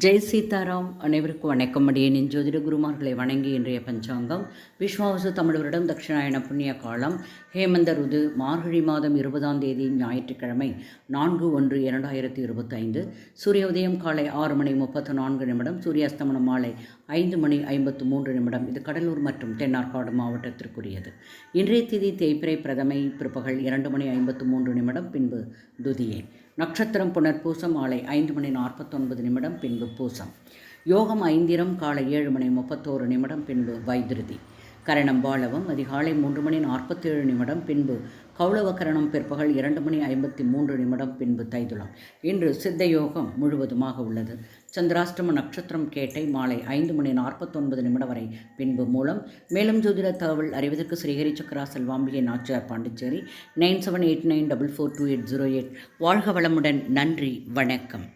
ஜெய் சீதாராம் அனைவருக்கும் வணக்கம். அடியேனின் ஜோதிட குருமார்களை வணங்கி இன்றைய பஞ்சாங்கம். விஸ்வாவசு தமிழரிடம் தட்சிணாயன புண்ணிய காலம். ஹேமந்த ருது மார்கழி மாதம் இருபதாம் தேதி ஞாயிற்றுக்கிழமை நான்கு ஒன்று இரண்டாயிரத்தி இருபத்தைந்து. சூரிய உதயம் காலை ஆறு மணி முப்பத்து நான்கு நிமிடம் சூரியாஸ்தமனம் மாலை ஐந்து மணி ஐம்பத்து மூன்று நிமிடம். இது கடலூர் மற்றும் தென்னார்காடு மாவட்டத்திற்குரியது. இன்றைய திதி தேய்பிரை பிரதமை பிற்பகல் இரண்டு மணி ஐம்பத்து மூன்று நிமிடம் பின்பு துதியே. நட்சத்திரம் புனர்பூசம் மாலை ஐந்து மணி நாற்பத்தொன்பது நிமிடம் பின்பு பூசம். யோகம் ஐந்திரம் காலை ஏழு மணி முப்பத்தோரு நிமிடம் பின்பு வைத்திருதி கரணம் பாலவம் அதிகாலை மூன்று மணி நாற்பத்தேழு நிமிடம் பின்பு கௌளவ கரணம் பிற்பகல் இரண்டு மணி ஐம்பத்தி மூன்று நிமிடம் பின்பு தைதுளம் இன்று சித்த யோகம் முழுவதுமாக உள்ளது. சந்திராஷ்டம நட்சத்திரம் கேட்டை மாலை ஐந்து மணி நாற்பத்தொன்பது நிமிடம் வரை பின்பு மூலம். மேலும் ஜோதிட தகவல் அறிவதற்கு Srihari Chakra Selvambigai Nachiyar Pondicherry nine seven eight nine double four two eight zero eight. வாழ்க வளமுடன் நன்றி வணக்கம்.